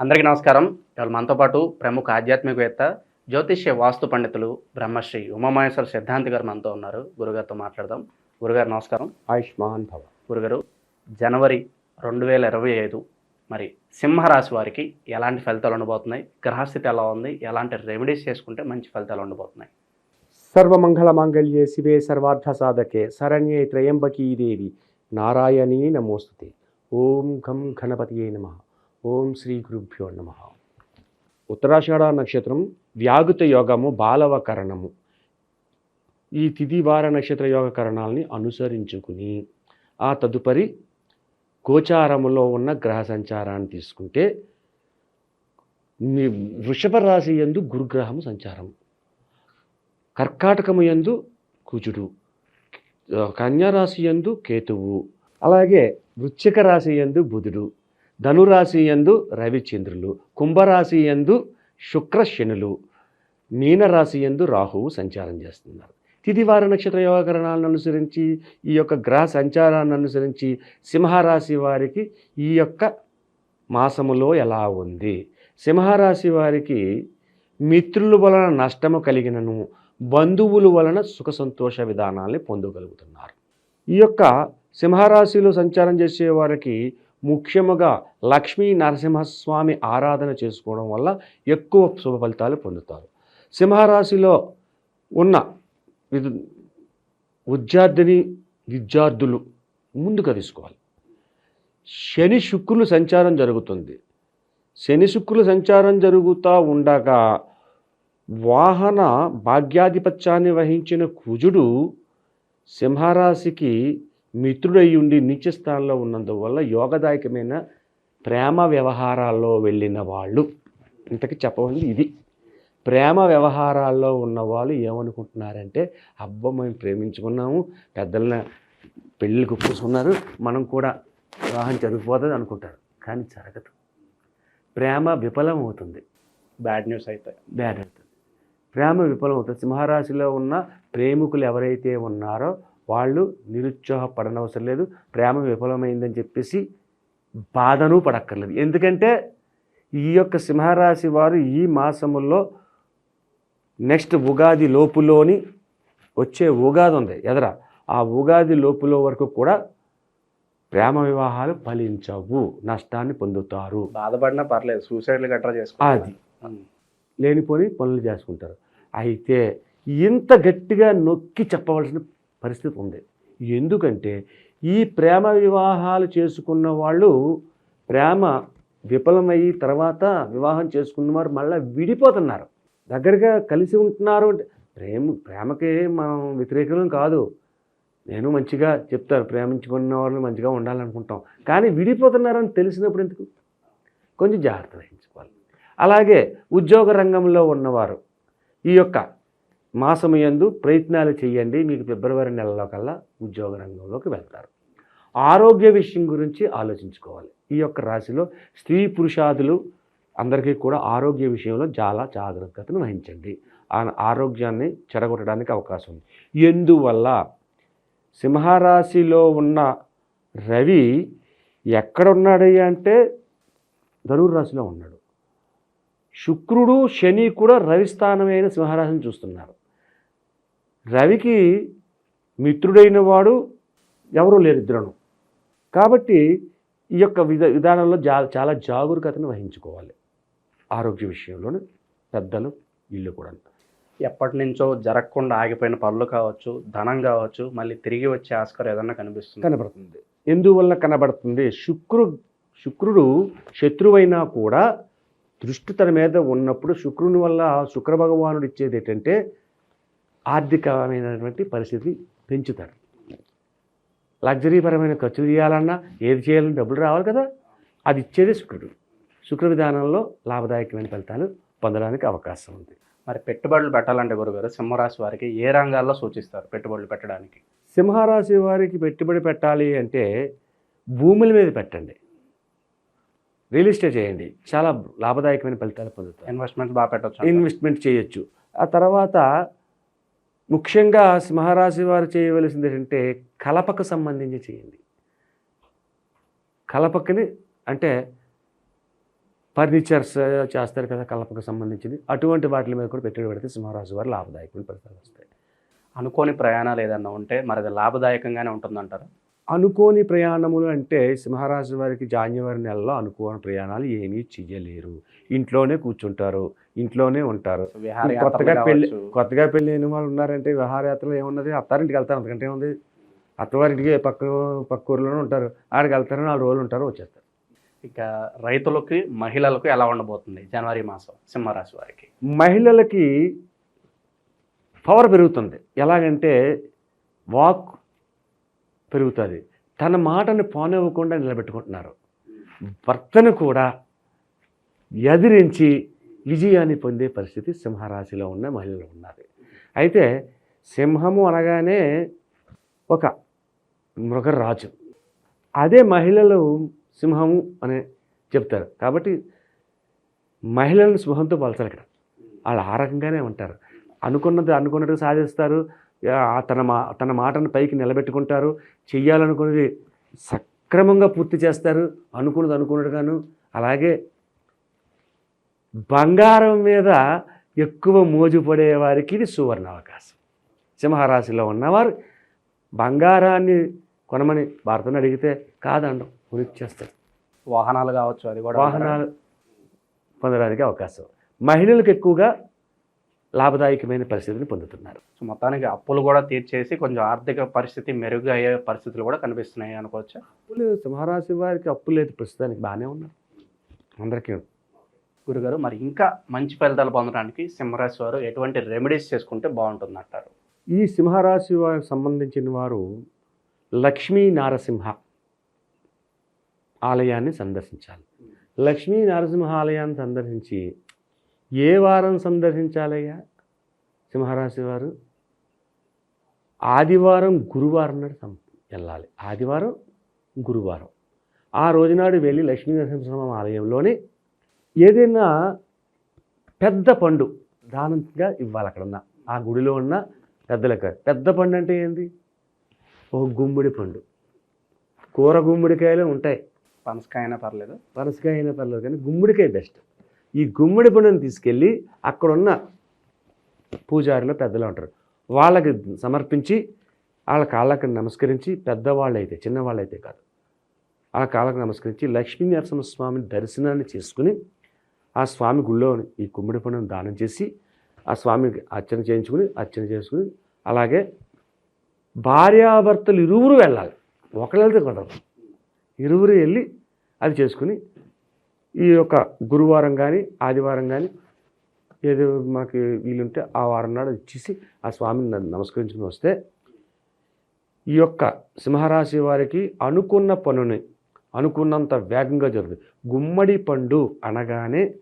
అందరికీ నమస్కారం. ఇవాళ మనతో పాటు ప్రముఖ ఆధ్యాత్మికవేత్త జ్యోతిష్య వాస్తు పండితులు బ్రహ్మశ్రీ ఉమామహేశ్వర సిద్ధాంతి గారు మనతో ఉన్నారు. గురుగారితో మాట్లాడదాం. గురుగారు నమస్కారం. ఆయుష్మాన్ భవ. గురుగారు జనవరి రెండు వేల ఇరవై ఐదు మరి సింహరాశి వారికి ఎలాంటి ఫలితాలు ఉండబోతున్నాయి? గ్రహస్థితి ఎలా ఉంది? ఎలాంటి రెమెడీస్ చేసుకుంటే మంచి ఫలితాలు ఉండబోతున్నాయి? సర్వమంగళ మాంగళ్యే శివే సర్వార్థ సాధకే శరణ్యే త్రయంబకీ దేవి నారాయణీ నమోస్తుతే. ఓం ఘం గణపతియే నమ. ఓం శ్రీ గురుభ్యో నమ. ఉత్తరాషాఢ నక్షత్రం వ్యాగుత యోగము బాలవకరణము ఈ తిదివార నక్షత్ర యోగ కరణాలని అనుసరించుకుని ఆ తదుపరి గోచారములో ఉన్న గ్రహ సంచారాన్ని తీసుకుంటే వృషభ రాశి యందు గురుగ్రహము సంచారం. కర్కాటకము యందు కుజుడు కన్యారాశి యందు కేతువు. అలాగే వృశ్చిక రాశి యందు బుధుడు. ధనురాశి యందు రవిచంద్రులు కుంభరాశి యందు శుక్ర శనులు మీనరాశి యందు రాహువు సంచారం చేస్తున్నారు. తిథివార నక్షత్ర యోగకరణాలను అనుసరించి ఈ యొక్క గ్రహ సంచారాన్ని అనుసరించి సింహరాశి వారికి ఈ యొక్క మాసములో ఎలా ఉంది? సింహరాశి వారికి మిత్రుల వలన నష్టము కలిగినను బంధువుల వలన సుఖ సంతోష విధానాల్ని పొందగలుగుతున్నారు. ఈ యొక్క సింహరాశిలో సంచారం చేసే వారికి ముఖ్యముగా లక్ష్మీ నరసింహస్వామి ఆరాధన చేసుకోవడం వల్ల ఎక్కువ శుభ ఫలితాలు పొందుతారు. సింహరాశిలో ఉన్న విద్యార్థిని విద్యార్థులు ముందుకు తీసుకోవాలి. శని శుక్రులు సంచారం జరుగుతుంది. శని శుక్రులు సంచారం జరుగుతూ ఉండగా వాహన భాగ్యాధిపత్యాన్ని వహించిన కుజుడు సింహరాశికి మిత్రుడై ఉండి నీచ స్థానంలో ఉన్నందువల్ల యోగదాయకమైన ప్రేమ వ్యవహారాల్లో వెళ్ళిన వాళ్ళు. ఇంతకి చెప్పవలసింది ఇది. ప్రేమ వ్యవహారాల్లో ఉన్నవాళ్ళు ఏమనుకుంటున్నారంటే అబ్బా మేము ప్రేమించుకున్నాము పెద్దల పెళ్ళికి ఒప్పుకున్నారు మనం కూడా వివాహం జరిగిపోతుంది అనుకుంటారు. కానీ జరగదు. ప్రేమ విఫలం అవుతుంది బ్యాడ్ న్యూస్ అయితే. బ్యాడ్ అవుతుంది ప్రేమ విఫలం అవుతుంది సింహరాశిలో ఉన్న ప్రేమికులు ఎవరైతే ఉన్నారో వాళ్ళు నిరుత్సాహపడనవసరం లేదు ప్రేమ విఫలమైందని చెప్పేసి బాధను పడక్కర్లేదు. ఎందుకంటే ఈ యొక్క సింహరాశి వారు ఈ మాసములో నెక్స్ట్ ఉగాది లోపులోని వచ్చే ఉగాది ఉంది ఎదరా. ఆ ఉగాది లోపులో వరకు కూడా ప్రేమ వివాహాలు ఫలించవు నష్టాన్ని పొందుతారు. బాధపడినా పర్లేదు సూసైడ్లు గట్రా చేసుకో అది. లేనిపోని పనులు చేసుకుంటారు. అయితే ఇంత గట్టిగా నొక్కి చెప్పవలసిన పరిస్థితి ఉంది ఎందుకంటే ఈ ప్రేమ వివాహాలు చేసుకున్న వాళ్ళు ప్రేమ విఫలమయ్యి తర్వాత వివాహం చేసుకున్న వారు మళ్ళీ విడిపోతున్నారు. దగ్గరగా కలిసి ఉంటున్నారు అంటే ప్రేమ ప్రేమకి మనం వ్యతిరేకం కాదు. నేను మంచిగా చెప్తారు ప్రేమించుకున్న వాళ్ళు మంచిగా ఉండాలనుకుంటాం. కానీ విడిపోతున్నారని తెలిసినప్పుడు ఎందుకు? కొంచెం జాగ్రత్త వహించుకోవాలి. అలాగే ఉద్యోగ రంగంలో ఉన్నవారు ఈ యొక్క మాసమయందు ప్రయత్నాలు చేయండి. మీకు ఫిబ్రవరి నెలలో కల్లా ఉద్యోగ రంగంలోకి వెళ్తారు. ఆరోగ్య విషయం గురించి ఆలోచించుకోవాలి. ఈ యొక్క రాశిలో స్త్రీ పురుషాదులు అందరికీ కూడా ఆరోగ్య విషయంలో చాలా జాగ్రత్తను వహించండి. ఆ ఆరోగ్యాన్ని చెడగొట్టడానికి అవకాశం ఉంది. ఎందువల్ల? సింహరాశిలో ఉన్న రవి ఎక్కడ ఉన్నాడు అంటే ధనుర్రాశిలో ఉన్నాడు. శుక్రుడు శని కూడా రవి స్థానమైన సింహరాశిని చూస్తున్నారు. రవికి మిత్రుడైన వాడు ఎవరూ లేరు ఇద్దరును. కాబట్టి ఈ యొక్క విధ విధానంలో జా చాలా జాగరూకతను వహించుకోవాలి. ఆరోగ్య విషయంలోనే పెద్దలు ఇల్లు కూడా ఎప్పటి నుంచో జరగకుండా ఆగిపోయిన పనులు కావచ్చు ధనం కావచ్చు మళ్ళీ తిరిగి వచ్చే ఆస్కారం ఏదన్నా కనిపిస్తుంది. కనబడుతుంది. ఎందువల్ల కనబడుతుంది? శుక్రు శుక్రుడు శత్రువైనా కూడా దృష్టి తన మీద ఉన్నప్పుడు శుక్రుని వల్ల శుక్ర భగవానుడు ఇచ్చేది ఏంటంటే ఆర్థికమైనటువంటి పరిస్థితి పెంచుతాడు. లగ్జరీపరమైన ఖర్చులు చేయాలన్నా ఏది చేయాలన్నా డబ్బులు రావాలి కదా. అది ఇచ్చేది శుక్రుడు. శుక్ర విధానంలో లాభదాయకమైన ఫలితాలు పొందడానికి అవకాశం ఉంది. మరి పెట్టుబడులు పెట్టాలంటే గురుగారు సింహరాశి వారికి ఏ రంగాల్లో సూచిస్తారు పెట్టుబడులు పెట్టడానికి? సింహరాశి వారికి పెట్టుబడి పెట్టాలి అంటే భూముల మీద పెట్టండి. రియల్ ఎస్టేట్ చేయండి. చాలా లాభదాయకమైన ఫలితాలు పొందుతారు. ఇన్వెస్ట్మెంట్ బాగా పెట్టచ్చు ఇన్వెస్ట్మెంట్ చేయొచ్చు. ఆ తర్వాత ముఖ్యంగా సింహరాశి వారు చేయవలసింది ఏంటంటే కలపకు సంబంధించి చేయండి. కలపకని అంటే ఫర్నిచర్స్ చేస్తారు కదా కలపకు సంబంధించింది అటువంటి వాటి మీద కూడా పెట్టుబడి పెడితే సింహరాశి వారు లాభదాయకమైన ఫలితాలు వస్తాయి. అనుకోని ప్రయాణాలు ఏదన్నా ఉంటే మరి అది లాభదాయకంగానే ఉంటుందంటారు? అనుకోని ప్రయాణములు అంటే సింహరాశి వారికి జాన్యువరి నెలలో అనుకోని ప్రయాణాలు ఏమీ చెయ్యలేరు. ఇంట్లోనే కూర్చుంటారు ఇంట్లోనే ఉంటారు. కొత్తగా పెళ్ళి. కొత్తగా పెళ్ళి అయిన వాళ్ళు ఉన్నారంటే విహారయాత్రలో ఏమున్నది? అత్తారింటికి వెళ్తారు. అంతకంటే ఏముంది? అత్తవారింటికి పక్క పక్క ఊర్లోనే ఉంటారు. ఆడికి వెళ్తారు నాలుగు రోజులు ఉంటారు వచ్చేస్తారు. ఇక రైతులకి మహిళలకు ఎలా ఉండబోతుంది జనవరి మాసం సింహరాశి వారికి? మహిళలకి పవర్ పెరుగుతుంది. ఎలాగంటే వాక్ పెరుగుతుంది. తన మాటని పోనివ్వకుండా నిలబెట్టుకుంటున్నారు. భర్తను కూడా ఎదిరించి విజయాన్ని పొందే పరిస్థితి సింహరాశిలో ఉన్న మహిళలు ఉన్నారు. అయితే సింహము అనగానే ఒక మృగరాజు. అదే మహిళలు సింహము అని చెప్తారు. కాబట్టి మహిళలను సింహంతో పోల్చాలి ఇక్కడ. వాళ్ళు ఆ రకంగానే ఉంటారు. అనుకున్నది అనుకున్నట్టు సాధిస్తారు. తన మా తన మాటను పైకి నిలబెట్టుకుంటారు. చెయ్యాలనుకున్నది సక్రమంగా పూర్తి చేస్తారు. అనుకున్నది అనుకున్నట్టుగాను అలాగే బంగారం మీద ఎక్కువ మోజు పడే వారికి ఇది సువర్ణ అవకాశం సింహరాశిలో ఉన్నవారు బంగారాన్ని కొనమని భర్తను అడిగితే కాదండం కొనిచ్చేస్తారు. వాహనాలు కావచ్చు అది కూడా వాహనాలు పొందడానికి అవకాశం. మహిళలకు ఎక్కువగా లాభదాయకమైన పరిస్థితిని పొందుతున్నారు. సో మొత్తానికి అప్పులు కూడా తీర్చేసి కొంచెం ఆర్థిక పరిస్థితి మెరుగు అయ్యే పరిస్థితులు కూడా కనిపిస్తున్నాయి అనుకోవచ్చు? అప్పులు సింహరాశి వారికి అప్పు లేదు. ప్రస్తుతానికి బాగానే ఉన్నారు. అందరికీ గురుగారు మరి ఇంకా మంచి ఫలితాలు పొందడానికి సింహరాశి వారు ఎటువంటి రెమెడీస్ చేసుకుంటే బాగుంటుంది అంటారు ఈ సింహరాశి వారికి సంబంధించిన వారు లక్ష్మీ నారసింహ ఆలయాన్ని సందర్శించాలి. లక్ష్మీ నరసింహ ఆలయాన్ని సందర్శించి ఏ వారం సందర్శించాలయ్యా? సింహరాశి వారు. ఆదివారం గురువారం నాడు సం- వెళ్ళాలి. ఆదివారం గురువారం. ఆ రోజునాడు వెళ్ళి లక్ష్మీ నరసింహస్వామి ఆలయంలోనే ఏదైనా పెద్ద పండు దానంగా ఇవ్వాలి అక్కడ ఉన్న ఆ గుడిలో ఉన్న పెద్దలకు. పెద్ద పండు అంటే ఏంది? ఒక గుమ్మడి పండు. కూర గుమ్మడికాయలు ఉంటాయి. పనసకాయ అయినా పర్లేదు. పనసకాయ అయినా పర్లేదు కానీ గుమ్మడికాయ బెస్ట్. ఈ గుమ్మడి పండుని తీసుకెళ్ళి అక్కడున్న పూజారిలో పెద్దలు ఉంటారు. వాళ్ళకి సమర్పించి వాళ్ళ కాళ్ళకి నమస్కరించి పెద్దవాళ్ళు అయితే చిన్నవాళ్ళు అయితే కాదు. ఆ కాళ్ళకి నమస్కరించి లక్ష్మీ నరసింహస్వామి దర్శనాన్ని చేసుకుని ఆ స్వామి గుళ్ళో ఈ గుమ్మడి పండును దానం చేసి ఆ స్వామికి అర్చన చేయించుకుని అర్చన చేసుకుని అలాగే భార్యాభర్తలు ఇరువురు వెళ్ళాలి. ఒకళ్ళు వెళ్తే కుదరదు. ఇరువురు వెళ్ళి అది చేసుకుని ఈ యొక్క గురువారం కానీ ఆదివారం కానీ ఏదో మనకి వీలుంటే ఆ వారం నాడు ఇచ్చేసి ఆ స్వామిని నమస్కరించుకుని వస్తే ఈ యొక్క సింహరాశి వారికి అనుకున్న పనుని అనుకున్నంత వేగంగా జరుగుతుంది. గుమ్మడి పండు అనగానే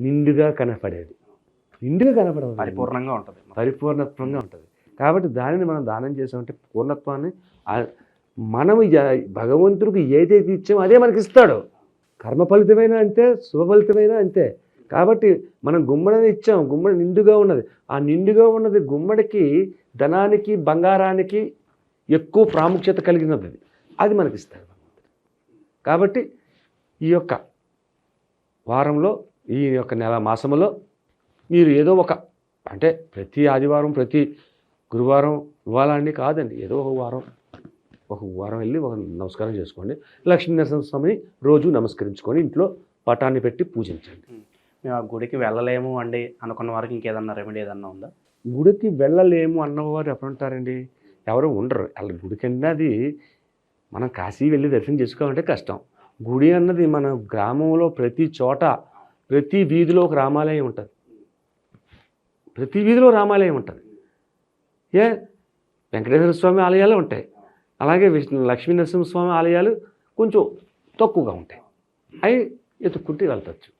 నిండుగా కనపడేది. నిండుగా కనపడదు. పరిపూర్ణంగా ఉంటుంది. పరిపూర్ణత్వంగా ఉంటుంది. కాబట్టి దానిని మనం దానం చేసామంటే పూర్ణత్వాన్ని మనం భగవంతుడికి ఏదైతే ఇచ్చామో అదే మనకి ఇస్తాడు. కర్మ ఫలితమైన అంతే శుభ ఫలితమైన అంతే. కాబట్టి మనం గుమ్మడిని ఇచ్చాం గుమ్మడి నిండుగా ఉన్నది. ఆ నిండుగా ఉన్నది గుమ్మడికి ధనానికి బంగారానికి ఎక్కువ ప్రాముఖ్యత కలిగినది. అది. అది మనకి ఇస్తారు కాబట్టి ఈ యొక్క వారంలో ఈ యొక్క నెల మాసంలో మీరు ఏదో ఒక అంటే ప్రతి ఆదివారం ప్రతి గురువారం ఇవ్వాలండి కాదండి. ఏదో ఒక వారం. ఒక వారం వెళ్ళి ఒక నమస్కారం చేసుకోండి. లక్ష్మీ నరసింహస్వామిని రోజు నమస్కరించుకొని ఇంట్లో పటాన్ని పెట్టి పూజించండి. మేము ఆ గుడికి వెళ్ళలేము అండి అనుకున్న వారికి ఇంకేదన్నా రెమెడీ ఏదన్నా ఉందా? గుడికి వెళ్ళలేము అన్నవారు ఎప్పుడు ఉంటారండి? ఎవరు ఉండరు. వాళ్ళ గుడికి అన్నది మనం కాశీ వెళ్ళి దర్శనం చేసుకోవాలంటే కష్టం. గుడి అన్నది మన గ్రామంలో ప్రతి చోట ప్రతి వీధిలో ఒక రామాలయం ఉంటుంది. ప్రతి వీధిలో రామాలయం ఉంటుంది. ఏ? వెంకటేశ్వర స్వామి ఆలయాలు ఉంటాయి. అలాగే విష్ణు లక్ష్మీ నరసింహస్వామి ఆలయాలు కొంచెం తక్కువగా ఉంటాయి. అవి ఎత్తుక్కుంటే వెళ్ళవచ్చు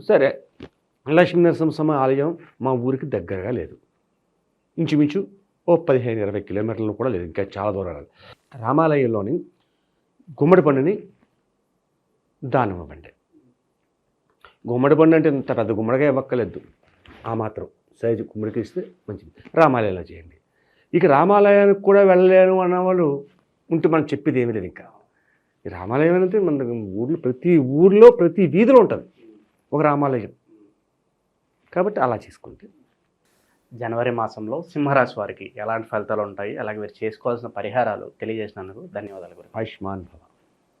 సరే లక్ష్మీ నరసింహస్వామి ఆలయం మా ఊరికి దగ్గరగా లేదు. ఇంచుమించు ఓ పదిహేను ఇరవై కిలోమీటర్లు కూడా లేదు. ఇంకా చాలా దూరాలు. రామాలయంలోని గుమ్మడి పండుని దానం ఇవ్వండి. గుమ్మడి పండు అంటే ఇంత పెద్ద గుమ్మడిగా ఇవ్వక్కలేదు ఆ మాత్రం సైజు గుమ్మడికి ఇస్తే మంచిది. రామాలయంలో చేయండి. ఇక రామాలయానికి కూడా వెళ్ళలేను అన్నవాళ్ళు ఉంటే మనం చెప్పేది ఏమీ లేదు ఇంకా. ఈ రామాలయం అంటే మన ఊర్లో ప్రతి ఊర్లో ప్రతి వీధిలో ఉంటుంది. ఒక రామాలయం. కాబట్టి అలా చేసుకుంటే. జనవరి మాసంలో సింహరాశి వారికి ఎలాంటి ఫలితాలు ఉంటాయి? అలాగే మీరు చేసుకోవాల్సిన పరిహారాలు తెలియజేసినందుకు ధన్యవాదాలు గురు. ఆయుష్మాన్ భవ.